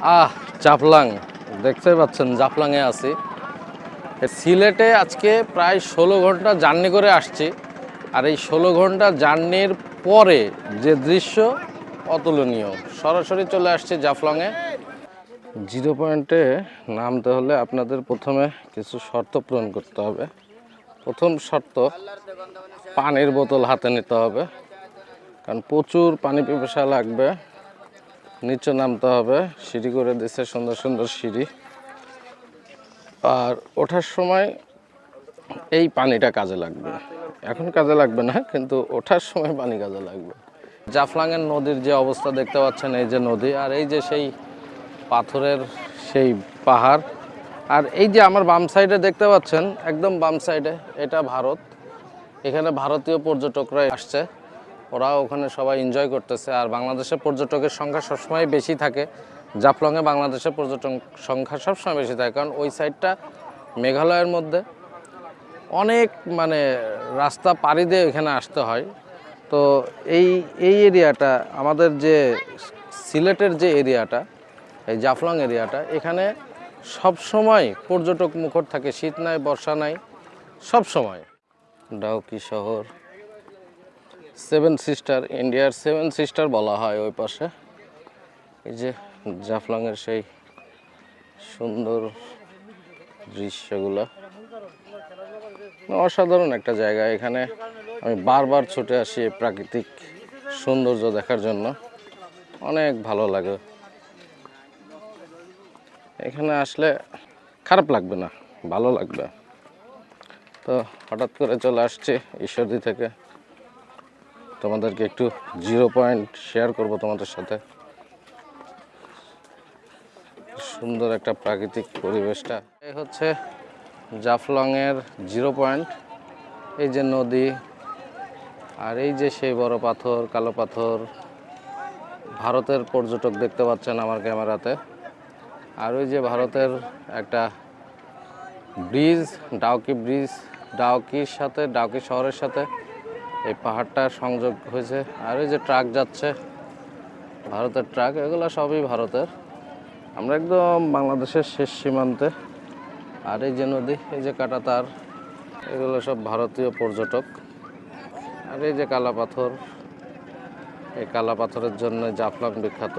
আহ, জাফলাং। দেখতে পাচ্ছেন, জাফলাংয়ে আছি। সিলেটে আজকে প্রায় ষোলো ঘণ্টা জার্নি করে আসছি। আর এই ষোলো ঘণ্টা জার্নির পরে যে দৃশ্য, অতুলনীয়। সরাসরি চলে আসছে জাফলংয়ে। জিরো পয়েন্টে নামতে হলে আপনাদের প্রথমে কিছু শর্ত পূরণ করতে হবে। প্রথম শর্ত, পানির বোতল হাতে নিতে হবে। কারণ প্রচুর পানি পিপাসা লাগবে। নিচে নামতে হবে, সিঁড়ি করে দিচ্ছে সুন্দর সুন্দর সিঁড়ি। আর ওঠার সময় এই পানিটা কাজে লাগবে। এখন কাজে লাগবে না, কিন্তু ওঠার সময় পানি কাজে লাগবে। জাফলাঙের নদীর যে অবস্থা দেখতে পাচ্ছেন, এই যে নদী, আর এই যে সেই পাথরের সেই পাহাড়। আর এই যে আমার বাম সাইডে দেখতে পাচ্ছেন, একদম বাম সাইডে, এটা ভারত। এখানে ভারতীয় পর্যটকরা আসছে। ওরা ওখানে সবাই এনজয় করতেছে। আর বাংলাদেশের পর্যটকের সংখ্যা সবসময় বেশি থাকে। জাফলংয়ে বাংলাদেশের পর্যটক সংখ্যা সবসময় বেশি থাকে। কারণ ওই সাইডটা মেঘালয়ের মধ্যে অনেক মানে রাস্তা পাড়ি দিয়ে এখানে আসতে হয়। তো এই এই এরিয়াটা, আমাদের যে সিলেটের যে এরিয়াটা, এই জাফলং এরিয়াটা, এখানে সব সময় পর্যটক মুখর থাকে। শীত নাই, বর্ষা নাই সব সময় ডাউকি শহর। সেভেন সিস্টার, ইন্ডিয়ার সেভেন সিস্টার বলা হয় ওই পাশে। এই যে জাফলংয়ের সেই সুন্দর দৃশ্যগুলো। অসাধারণ একটা জায়গা এখানে। আমি বারবার ছুটে আসি প্রাকৃতিক সৌন্দর্য দেখার জন্য। অনেক ভালো লাগে। এখানে আসলে খারাপ লাগবে না, ভালো লাগবে। তো হঠাৎ করে চলে আসছি ঈশ্বরদী থেকে। তোমাদেরকে একটু জিরো পয়েন্ট শেয়ার করব তোমাদের সাথে। সুন্দর একটা প্রাকৃতিক পরিবেশটা। এই হচ্ছে জাফলংয়ের জিরো পয়েন্ট। এই যে নদী, আর এই যে সেই বড় পাথর, কালো পাথর, ভারতের পর্যটক দেখতে পাচ্ছেন আমার ক্যামেরাতে। আর ওই যে ভারতের একটা ব্রিজ, ডাউকি ব্রিজ, ডাউকির সাথে, ডাউকি শহরের সাথে এই পাহাড়টা সংযোগ হয়েছে। আর ওই যে ট্রাক যাচ্ছে, ভারতের ট্রাক, এগুলো সবই ভারতের। আমরা একদম বাংলাদেশের শেষ সীমান্তে। আর এই যে নদী, এই যে কাটা তার এগুলো সব ভারতীয় পর্যটক। আর এই যে কালা পাথর এই কালা পাথরের জন্য জাফলাম বিখ্যাত।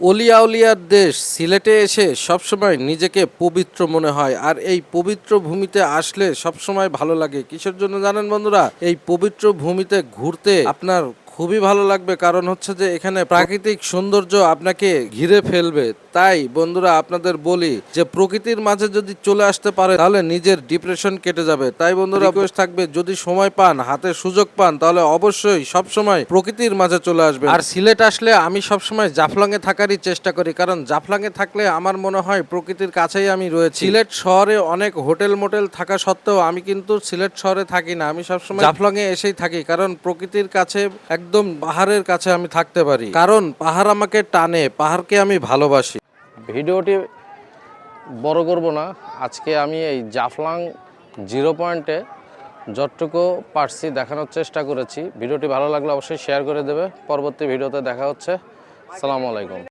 অলিয়া উলিয়ার দেশ সিলেটে এসে সবসময় নিজেকে পবিত্র মনে হয়। আর এই পবিত্র ভূমিতে আসলে সবসময় ভালো লাগে। কিসের জন্য জানেন বন্ধুরা? এই পবিত্র ভূমিতে ঘুরতে আপনার খুবই ভালো লাগবে কারণ হচ্ছে যে এখানে প্রাকৃতিক সৌন্দর্য আপনাকে ঘিরে ফেলবে। তাই বন্ধুরা আপনাদের বলি যে প্রকৃতির মাঝে যদি চলে আসতে পারে তাহলে নিজের ডিপ্রেশন কেটে যাবে। তাই বন্ধুরা রিকোয়েস্ট থাকবে যদি সময় পান হাতে সুযোগ পান তাহলে অবশ্যই সব সময় প্রকৃতির মাঝে চলে আসবে আর সিলেট আসলে আমি সব সময় জাফলংয়ে থাকারই চেষ্টা করি কারণ জাফলংয়ে থাকলে আমার মনে হয় প্রকৃতির কাছেই আমি রয়েছি। সিলেট শহরে অনেক হোটেল মোটেল থাকা সত্ত্বেও আমি কিন্তু সিলেট শহরে থাকি না। আমি সবসময় জাফলংয়ে এসেই থাকি কারণ প্রকৃতির কাছে একদম পাহাড়ের কাছে আমি থাকতে পারি। কারণ পাহাড় আমাকে টানে, পাহাড়কে আমি ভালোবাসি। ভিডিওটি বড় করব না। আজকে আমি এই জাফলাং জিরো পয়েন্টে যতটুকু পারছি দেখানোর চেষ্টা করেছি। ভিডিওটি ভালো লাগলে অবশ্যই শেয়ার করে দেবে। পরবর্তী ভিডিওতে দেখা হচ্ছে। সালামু আলাইকুম।